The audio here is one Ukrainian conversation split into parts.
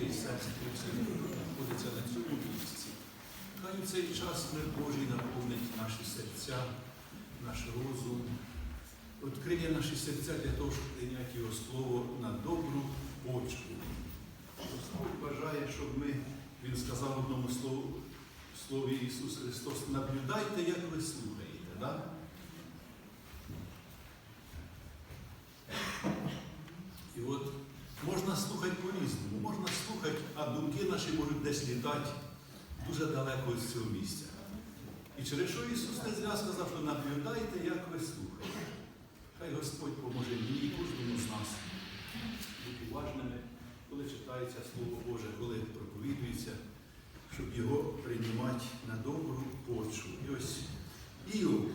і сестри, знаходиться на цьому місці. Хай у цей час мир Божий наповнить наші серця, наш розум, відкриє наші серця для того, щоб прийняти Його Слово на добру почву. Господь бажає, щоб ми, Він сказав одному слову, слові Ісус Христос, наблюдайте, як ви слухаєте. Да? І от можна слухати по-різному, можна слухати, а думки наші можуть десь літати дуже далеко з цього місця. І через що Ісус не зря сказав, що наблюдайте, як ви слухаєте. Хай Господь поможе мені і кожному з нас бути уважними, коли читається Слово Боже, коли проповідується, щоб його приймати на добру почву. І ось Іов,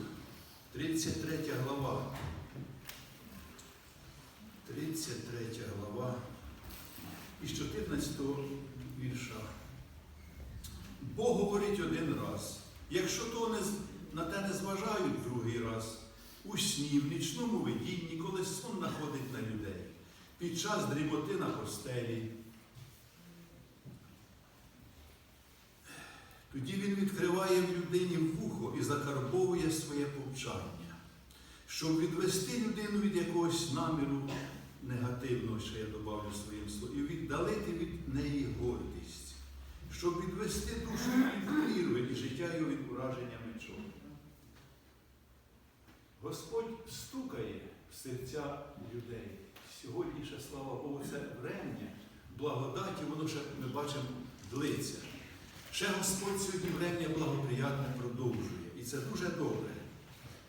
33 глава. 33 глава із 14 вірша. Бог говорить один раз. Якщо то не, на те не зважають другий раз, у сні, в нічному видінні, коли сон находить на людей, під час дрімоти на постелі. Тоді він відкриває в людині вухо і закарбовує своє повчання, щоб відвести людину від якогось наміру негативного, що я добавлю своїм словом, і віддалити від неї гордість, щоб відвести душу від і життя його від ураження мечом. Господь стукає в серця людей. Сьогодні ще, слава Богу, це врем'я, благодаті, воно ще ми бачимо длиться. Ще Господь сьогодні врем'я благоприятне продовжує. І це дуже добре.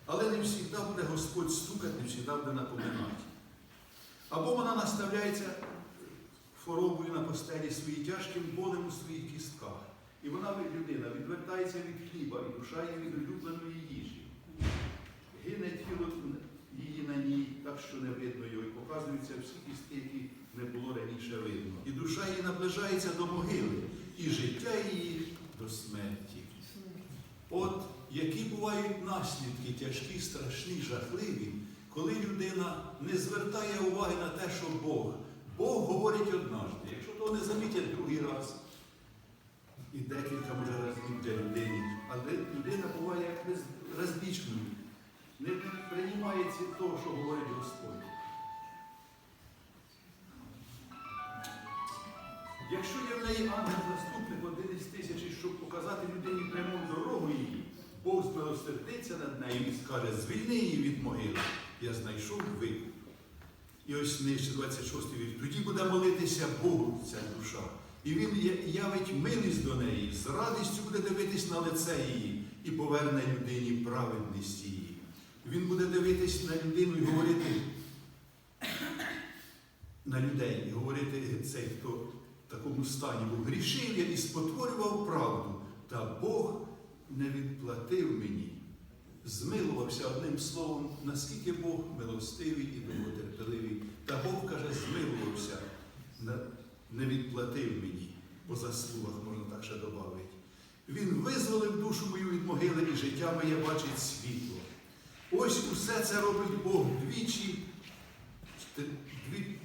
Але не завжди буде Господь стукати, не завжди буде напоминати. Або вона наставляється хворобою на постелі свої тяжким болем у своїх кістках. І вона, людина, відвертається від хліба і душа від улюбленої їжі. Гине тіло її на ній, так що не видно його, і показуються всі кістки, які не було раніше видно. І душа її наближається до могили, і життя її до смерті. От які бувають наслідки тяжкі, страшні, жахливі, коли людина не звертає уваги на те, що Бог. Бог говорить однажды. Якщо того не замітять другий раз, і декілька може разів для людини, але людина буває як розбічною, не приймає ці- того, що говорить Господь. Якщо є в неї ангел-заступник один із тисячі, щоб показати людині пряму дорогу її, Бог змилосердиться над нею і скаже, звільни її від могили. Я знайшов викуп. І ось нижче 26 вірш. Тоді буде молитися Богу ця душа. І він явить милість до неї, з радістю буде дивитись на лице її і поверне людині праведність її. Він буде дивитись на людину і говорити на людей, і говорити цей, хто в такому стані був. Грішив я і спотворював правду, та Бог не відплатив мені. Змилувався одним словом, наскільки Бог милостивий і довготерпеливий. Та Бог каже, змилувався, не відплатив мені. По заслугах можна так ще додати. Він визволив душу мою від могили і життя моє бачить світло. Ось усе це робить Бог двічі,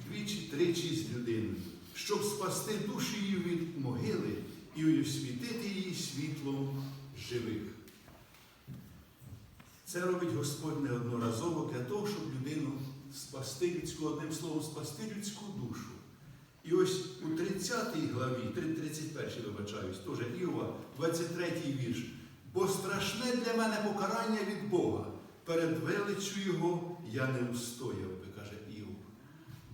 двічі тричі з людиною, щоб спасти душу її від могили і освітити її світлом живих. Це робить Господь неодноразово для того, щоб людину спасти людську, одним словом, спасти людську душу. І ось у 30 главі, 31 вибачаюсь, теж Іова, 23 вірш. Бо страшне для мене покарання від Бога. Перед величчю Його я не устояв би, каже Іов.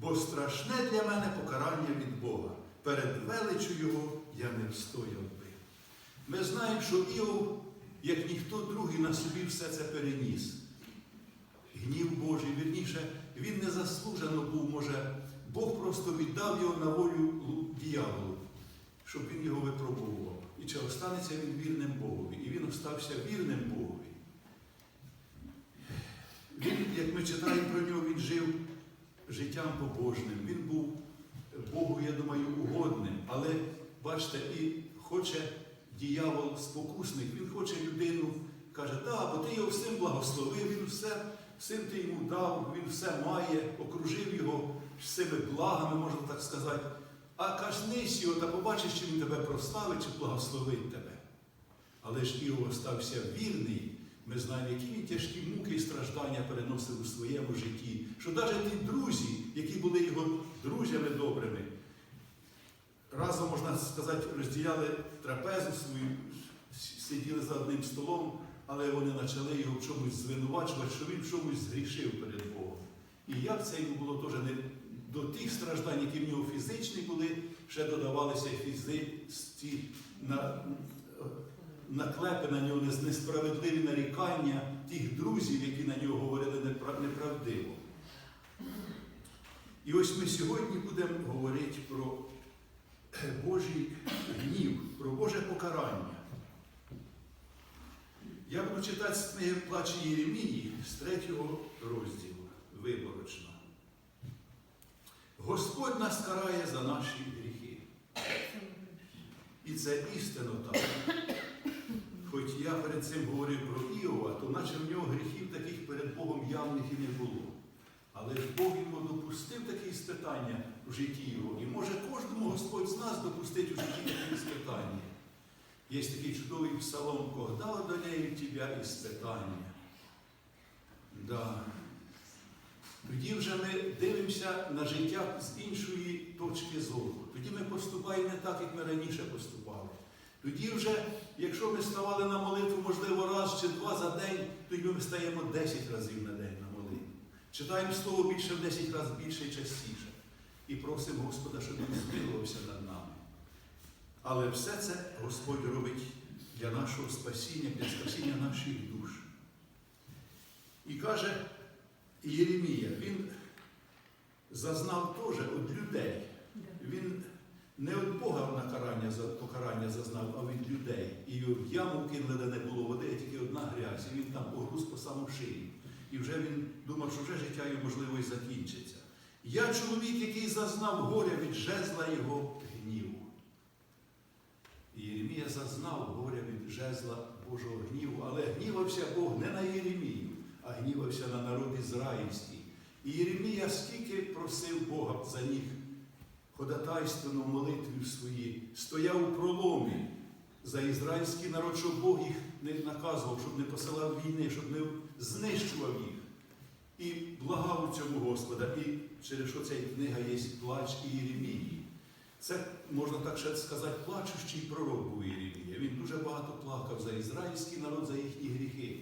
Бо страшне для мене покарання від Бога. Перед величчю Його я не встояв би. Ми знаємо, що Іов, як ніхто другий, на собі все це переніс. Гнів Божий, вірніше, він незаслужено був, може, Бог просто віддав його на волю діяволу, щоб він його випробував. І чи останеться він вірним Богові? І він остався вірним Богові. Він, як ми читаємо про нього, він жив життям побожним. Він був Богу, я думаю, угодним. Але бачите, і хоче діявол спокусник, він хоче людину, каже, да, бо ти його всім благословив, він все, всім ти йому дав, він все має, окружив його всіми благами, можна так сказати. а кашнись його та побачиш, чи він тебе прославить, чи благословить тебе. Але ж Іов остався вірний. Ми знаємо, які він тяжкі муки і страждання переносив у своєму житті. Що навіть ті друзі, які були його друзями добрими, разом, можна сказати, розділяли трапезу свою, сиділи за одним столом, але вони почали його в чомусь звинувачувати, що він в чомусь згрішив перед Богом. І як це йому було теж не до тих страждань, які в нього фізичні були, ще додавалися фізичні на, наклепи на нього, несправедливі нарікання тих друзів, які на нього говорили неправдиво. І ось ми сьогодні будемо говорити про Божий гнів, про Боже покарання. Я буду читати з книги Плачі Єремії з третього розділу виборочно. Господь нас карає за наші гріхи. І це істинно так. Хоч я перед цим говорив про Іова, то наче в нього гріхів таких перед Богом явних і не було. Але ж Бог йому допустив такі спитання в житті його. І може кожному Господь з нас допустить у житті такі спитання. Є такий чудовий псалом, «Когда одолею тебя іспитання. Да. Тоді вже ми дивимося на життя з іншої точки зору. Тоді ми поступаємо не так, як ми раніше поступали. Тоді вже, якщо ми ставали на молитву, можливо, раз чи два за день, тоді ми стаємо 10 разів на день. Читаємо слово більше в 10 разів більше і частіше. І просимо Господа, щоб він змилувався над нами. Але все це Господь робить для нашого спасіння, для спасіння наших душ. І каже Єремія, він зазнав теж від людей. Він не від Бога накарання, покарання зазнав, а від людей. І в яму кинули, де не було води, а тільки одна грязь. І він там погруз по саму шию. І вже він думав, що вже життя його можливо і закінчиться. Я чоловік, який зазнав горя від жезла його гніву. І Єремія зазнав горя від жезла Божого гніву, але гнівався Бог не на Єремію, а гнівався на народ ізраїльський. І Єремія скільки просив Бога за них ходатайственно в молитві свої, стояв у проломі за ізраїльський народ, щоб Бог їх не наказував, щоб не посилав війни, щоб не знищував їх. І благав у цьому Господа. І через що ця книга є плач і Єремії. Це, можна так ще сказати, плачущий пророк був Єремія. Він дуже багато плакав за ізраїльський народ, за їхні гріхи,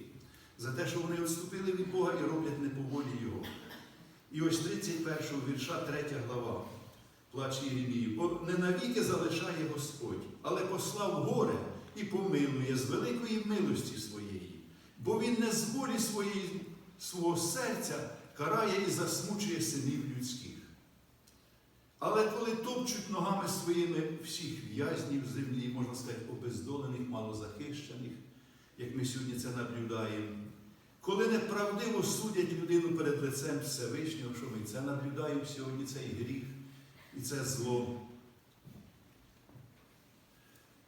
за те, що вони відступили від Бога і роблять не по Його. І ось 31 вірша, 3 глава, плач Єремії. Бо не навіки залишає Господь, але послав горе і помилує з великої милості своєї. Бо він не з волі своєї, свого серця карає і засмучує синів людських. Але коли топчуть ногами своїми всіх в'язнів землі, можна сказати, обездолених, малозахищених, як ми сьогодні це наблюдаємо, коли неправдиво судять людину перед лицем Всевишнього, що ми це наблюдаємо сьогодні, цей гріх і це зло.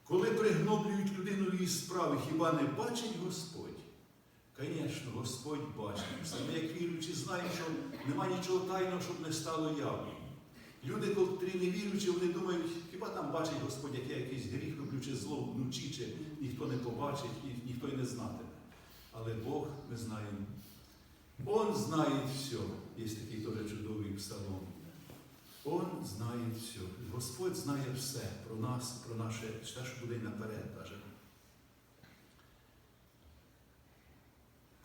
Коли пригноблюють людину її справи, хіба не бачить Господь? Звісно, Господь бачить. Саме як віруючі знають, що нема нічого тайного, щоб не стало явно. Люди, котрі не віруючі, вони думають, хіба там бачить Господь, як я якийсь гріх роблю, чи зло вночі, чи ніхто не побачить, і ніхто й не знатиме. Але Бог ми знаємо. Он знає все. Є такий теж чудовий псалом. Он знає все. Господь знає все про нас, про наше, те, що буде наперед навіть.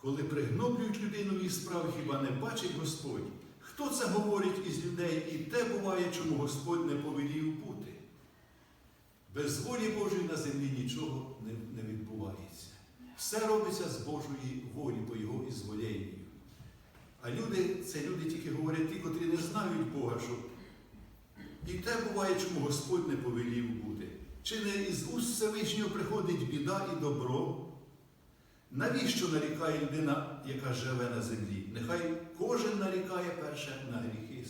Коли пригноблюють людину в її справи, хіба не бачить Господь? Хто це говорить із людей і те буває, чому Господь не повелів бути? Без волі Божої на землі нічого не відбувається. Все робиться з Божої волі, по Його ізволенню. А люди, це люди тільки говорять ті, котрі не знають Бога, що і те буває, чому Господь не повелів бути. Чи не із уст Всевишнього приходить біда і добро? Навіщо нарікає людина, яка живе на землі? Нехай кожен нарікає перше на гріхи.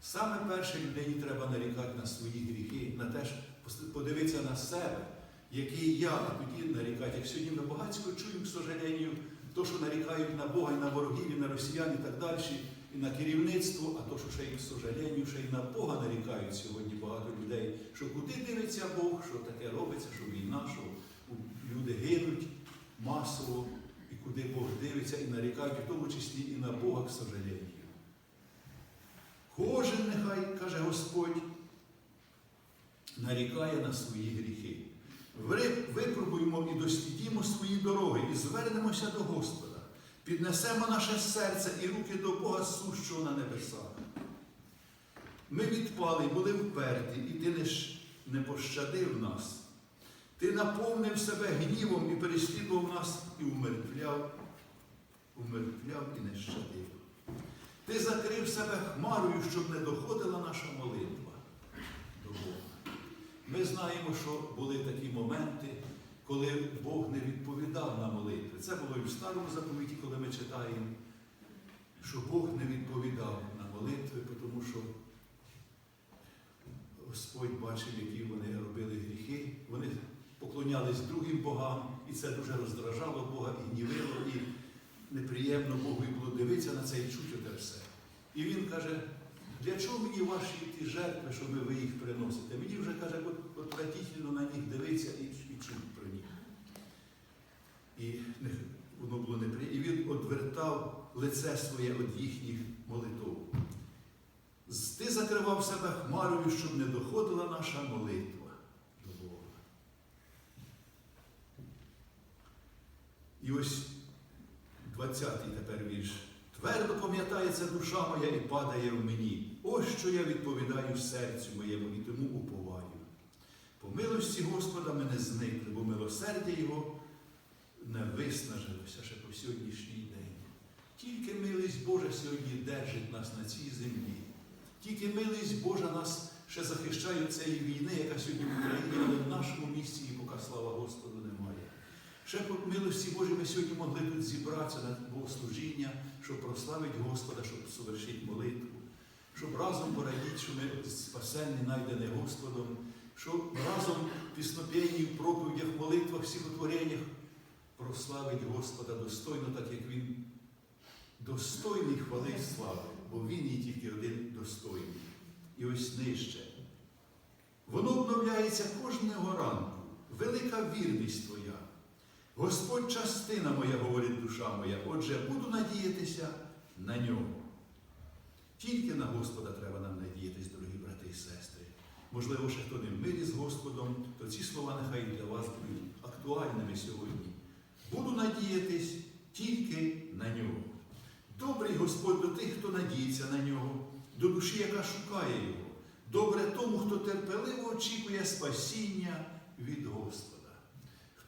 Саме перше людині треба нарікати на свої гріхи, на те, подивитися на себе, який я, а тоді нарікати. Як сьогодні ми багатько чуємо, к сожалению, то, що нарікають на Бога і на ворогів, і на росіян і так далі. і на керівництво, а то, що ще й, к сожалению, ще й на Бога нарікають сьогодні багато людей, що куди дивиться Бог, що таке робиться, що війна, що люди гинуть масово, і куди Бог дивиться, і нарікають, в тому числі і на Бога, к сожалению. Кожен нехай, каже Господь, нарікає на свої гріхи. Випробуємо і дослідімо свої дороги, і звернемося до Господа, піднесемо наше серце і руки до Бога сущого на небесах. Ми відпали, були вперті, і ти ж- не пощадив нас. Ти наповнив себе гнівом і переслідував нас і умертвляв, умертвляв і не щадив. Ти закрив себе хмарою, щоб не доходила наша молитва до Бога. Ми знаємо, що були такі моменти, коли Бог не відповідав на молитви. Це було і в старому заповіті, коли ми читаємо, що Бог не відповідав на молитви, тому що Господь бачив, які вони робили гріхи. Вони поклонялись другим богам, і це дуже роздражало Бога і гнівило, і неприємно Богу і було дивитися на це і чути те все. І він каже, для чого мені ваші ті жертви, що ви, їх приносите? Мені вже каже, от, на них дивитися і, і чути про них. І воно було неприємно. І він одвертав лице своє від їхніх молитв. Ти закривав себе хмарою, щоб не доходила наша молитва до Бога. І ось 20-й тепер вірш. Твердо пам'ятається душа моя і падає в мені. Ось що я відповідаю серцю моєму і тому уповаю. По милості Господа ми не зникли, бо милосердя Його не виснажилося ще по сьогоднішній день. Тільки милість Божа сьогодні держить нас на цій землі. Тільки милість Божа нас ще захищає цієї війни, яка сьогодні в Україні, але в нашому місті і поки слава Господу немає. Ще по милості Божій ми сьогодні могли тут зібратися на богослужіння, щоб прославити Господа, щоб совершити молитву, щоб разом порадіти, що ми спасенні, найдені Господом, щоб разом в піснопєнні, в проповідях, молитвах, стихотвореннях прославити Господа достойно, так як Він достойний хвали слави, бо Він є тільки один достойний. І ось нижче. Воно обновляється кожного ранку. Велика вірність твоя. Господь частина моя, говорить душа моя, отже, буду надіятися на нього. Тільки на Господа треба нам надіятись, дорогі брати і сестри. Можливо, ще хто не в мирі з Господом, то ці слова нехай для вас будуть актуальними сьогодні. Буду надіятись тільки на нього. Добрий Господь до тих, хто надіється на нього, до душі, яка шукає його. Добре тому, хто терпеливо очікує спасіння від Господа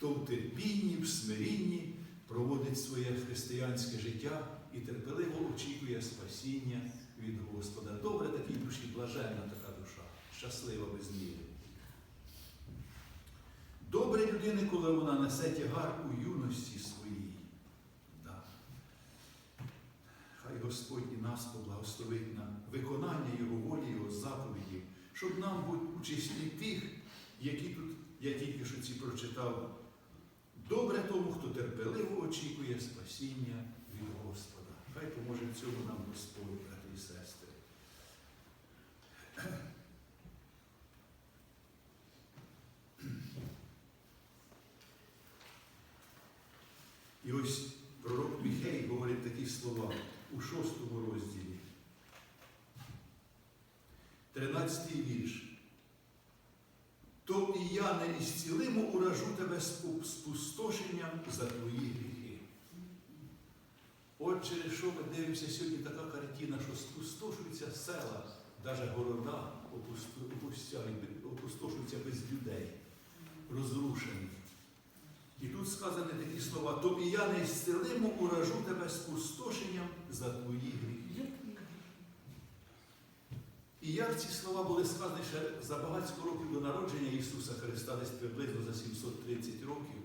хто в терпінні, в смирінні проводить своє християнське життя і терпеливо очікує спасіння від Господа. Добре такій душі, блаженна така душа, щаслива без міри. Добре людини, коли вона несе тягар у юності своїй. Да. Хай Господь нас поблагословить на виконання Його волі, Його заповідів, щоб нам бути у числі тих, які тут, я тільки що ці прочитав, Добре тому, хто терпеливо очікує спасіння від Господа. Хай поможе в цьому нам Господь, брати і сестри. І ось пророк Міхей говорить такі слова у шостому розділі. Тринадцятий вірш. То і ісцілимо уражу тебе спустошенням за твої гріхи. От через що ми дивимося сьогодні така картина, що спустошуються села, навіть города опустошуються без людей, розрушені. І тут сказані такі слова, то і я не ісцілимо уражу тебе спустошенням за твої гріхи. І як ці слова були сказані ще за багатько років до народження Ісуса Христа, десь приблизно за 730 років,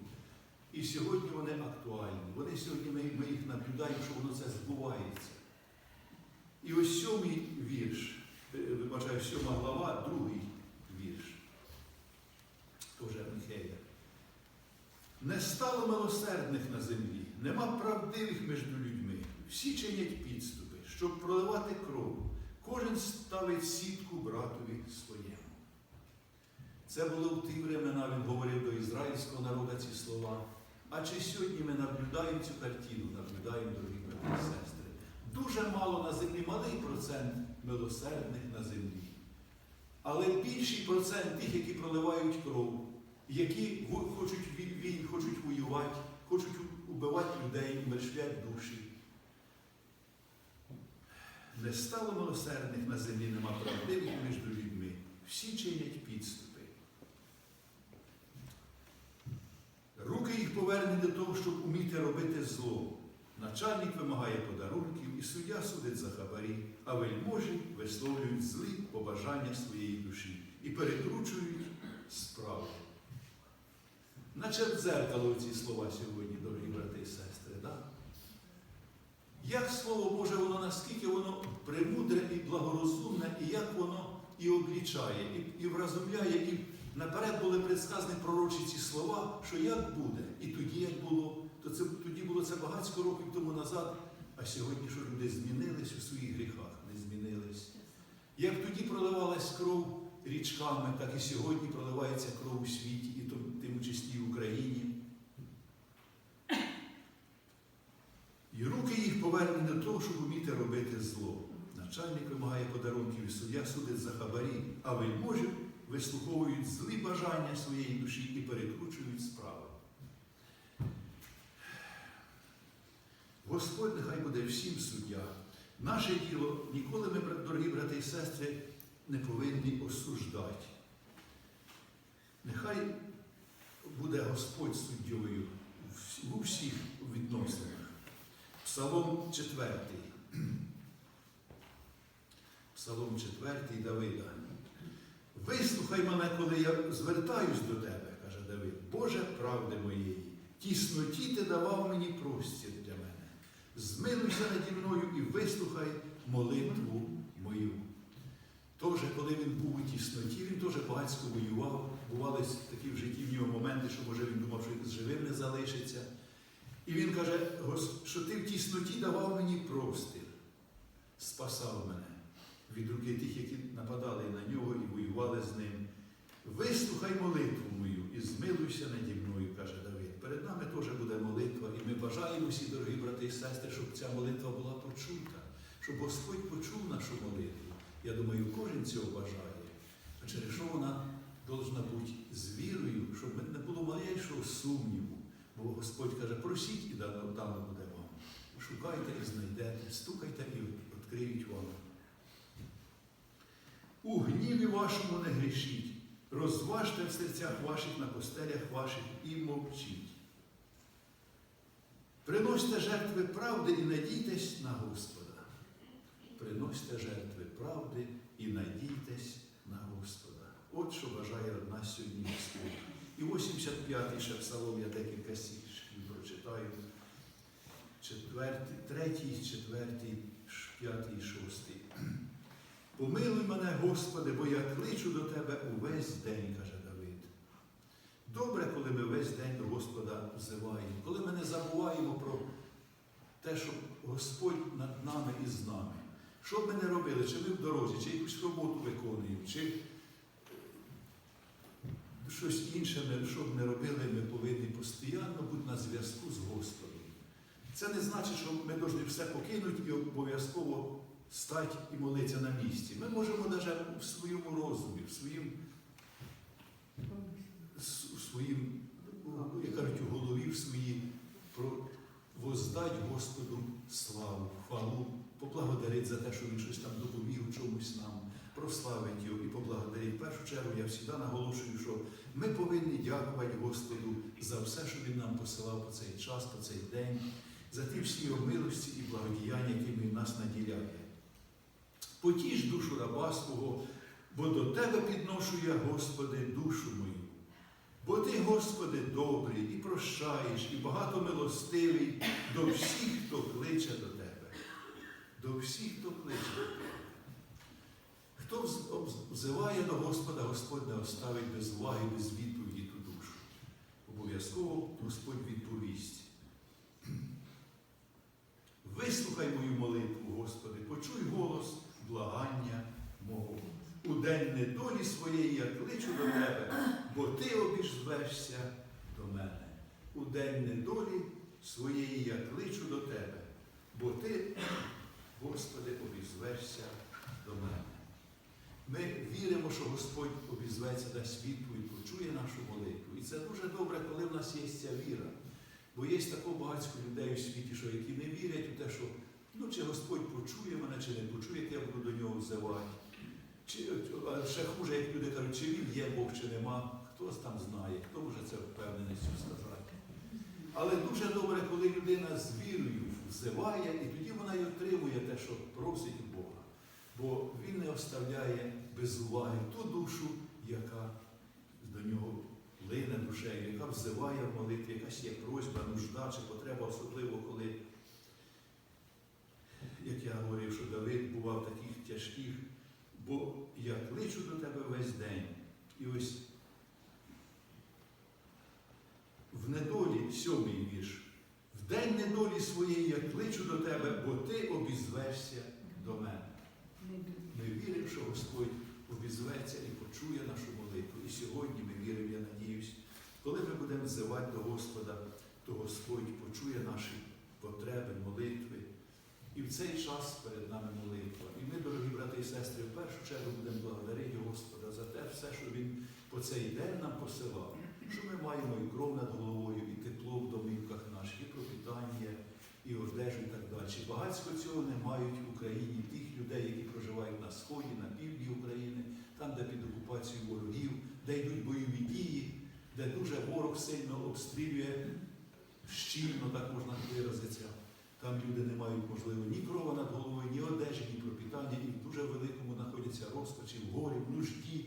і сьогодні вони актуальні. Вони сьогодні ми, ми їх наблюдаємо, що воно це збувається. І ось сьомий вірш, е, вибачаю, сьома глава, другий вірш. Теж Михея. Не стало милосердних на землі, нема правдивих між людьми. Всі чинять підступи, щоб проливати кров, кожен ставить сітку братові своєму. Це було в ті времена, він говорив до ізраїльського народу ці слова. А чи сьогодні ми наблюдаємо цю картину, наблюдаємо, дорогі брати і сестри? Дуже мало на землі, малий процент милосердних на землі. Але більший процент тих, які проливають кров, які хочуть, хочуть воювати, хочуть убивати людей, умершвлять душі. Не стало милосердних на землі, нема правдивих між людьми. Всі чинять підступи. Руки їх повернені до того, щоб уміти робити зло. Начальник вимагає подарунків, і суддя судить за хабарі, а вельможі висловлюють злі побажання своєї душі і перекручують справи. Наче дзеркало ці слова сьогодні, дорогі брати і сестри. Як Слово Боже, воно наскільки воно премудре і благорозумне, і як воно і облічає, і, і вразумляє, і наперед були предсказані пророчі ці слова, що як буде, і тоді як було, то це тоді було це багатько років тому назад, а сьогодні що люди змінились у своїх гріхах, не змінились. Як тоді проливалась кров річками, так і сьогодні проливається кров у світі, і то- тим числі в Україні. І руки їх повернені до того, щоб вміти робити зло. Начальник вимагає подарунків, і суддя судить за хабарі, а вельможі вислуховують злі бажання своєї душі і перекручують справи. Господь нехай буде всім суддя. Наше діло ніколи ми, дорогі брати і сестри, не повинні осуждати. Нехай буде Господь суддєю у всіх відносинах. Псалом 4. Псалом 4 Давида. Вислухай мене, коли я звертаюсь до тебе, каже Давид, Боже правди моєї, тісноті ти давав мені простір для мене. Змилуйся наді мною і вислухай молитву мою. Тож, коли він був у тісноті, він теж багатько воював. Бували такі в житті в нього моменти, що може він думав, що живим не залишиться. І він каже, що ти в тісноті давав мені простір, спасав мене від руки тих, які нападали на нього і воювали з ним. Вислухай молитву мою і змилуйся наді мною, каже Давид. Перед нами теж буде молитва, і ми бажаємо всі, дорогі брати і сестри, щоб ця молитва була почута, щоб Господь почув нашу молитву. Я думаю, кожен цього бажає. А через що вона должна бути з вірою, щоб не було малейшого сумніву. Бо Господь каже, просіть і дано буде вам. Шукайте і знайдете, стукайте і відкриють вам. У гніві вашому не грішіть, розважте в серцях ваших на постелях ваших і мовчіть. Приносьте жертви правди і надійтесь на Господа. Приносьте жертви правди і надійтесь на Господа. От що бажає нас сьогодні Господь. І 85-й ще псалом, я декілька стишків прочитаю. Четвертий, третій, четвертий, п'ятий, шостий. Помилуй мене, Господи, бо я кличу до Тебе увесь день, каже Давид. Добре, коли ми весь день до Господа взиваємо, коли ми не забуваємо про те, що Господь над нами і з нами. Що б ми не робили, чи ми в дорозі, чи якусь роботу виконуємо, чи щось інше, що б не робили, ми повинні постійно бути на зв'язку з Господом. Це не значить, що ми повинні все покинути і обов'язково стати і молитися на місці. Ми можемо навіть в своєму розумі, в своїм, в своїм, ну, як кажуть, у голові в своїй воздать Господу славу, хвалу, поблагодарить за те, що Він щось там допоміг чомусь нам, прославить його і поблагодарить. В першу чергу я завжди наголошую, що ми повинні дякувати Господу за все, що Він нам посилав по цей час, по цей день, за ті всі його милості і благодіяння, якими Він нас наділяє. Потіш душу раба свого, бо до Тебе підношу я, Господи, душу мою. Бо Ти, Господи, добрий і прощаєш, і багато милостивий до всіх, хто кличе до Тебе. До всіх, хто кличе до Тебе. Хто взиває до Господа, Господь не оставить без уваги, без відповіді ту душу. Обов'язково Господь відповість. Вислухай мою молитву, Господи, почуй голос благання мого. У день недолі своєї я кличу до Тебе, бо Ти обізвешся до мене. У день недолі своєї я кличу до Тебе, бо Ти, Господи, обізвешся до мене. Ми віримо, що Господь обізветься дасть відповідь, почує нашу молитву. І це дуже добре, коли в нас є ця віра. Бо є тако багатько людей у світі, що які не вірять у те, що ну, чи Господь почує мене, чи не почує, як я буду до нього взивати. Чи, а ще хуже, як люди кажуть, чи він є Бог, чи нема, хтось там знає, хто може це впевненістю сказати. Але дуже добре, коли людина з вірою взиває, і тоді вона й отримує те, що просить. Бо він не оставляє без уваги ту душу, яка до нього лине душею, яка взиває в молитві, якась є просьба, нужда чи потреба, особливо коли, як я говорив, що Давид бував таких тяжких, бо я кличу до тебе весь день. І ось в недолі сьомий вірш. В день недолі своєї я кличу до тебе, бо ти обізвешся до мене. Господь обізветься і почує нашу молитву. І сьогодні ми віримо, я надіюсь, коли ми будемо взивати до Господа, то Господь почує наші потреби, молитви. І в цей час перед нами молитва. І ми, дорогі брати і сестри, в першу чергу будемо благодарити Господа за те все, що Він по цей день нам посилав, що ми маємо і кров над головою, і тепло в домівках наших, і пропитання, і одежу, і так далі. Багатсько цього не мають в Україні тих людей, які проживають на сході, на півдні України, там, де під окупацією ворогів, де йдуть бойові дії, де дуже ворог сильно обстрілює щільно, так можна виразитися. Там люди не мають, можливо, ні крова над головою, ні одежі, ні пропітання, і в дуже великому знаходяться розпачі, в горі, в нужді.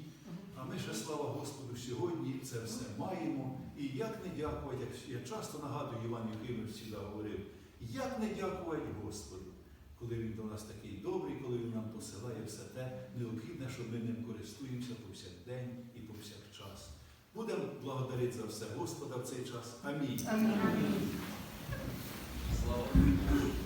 А ми ще, слава Господу, сьогодні це все маємо. І як не дякувати, як я часто нагадую, Іван Юхимович завжди говорив, як не дякувати Господу, коли він до нас такий добрий, коли він нам посилає все те необхідне, що ми ним користуємося повсякдень і повсякчас. Будемо благодарити за все Господа в цей час. Амінь. Амінь. Слава Богу.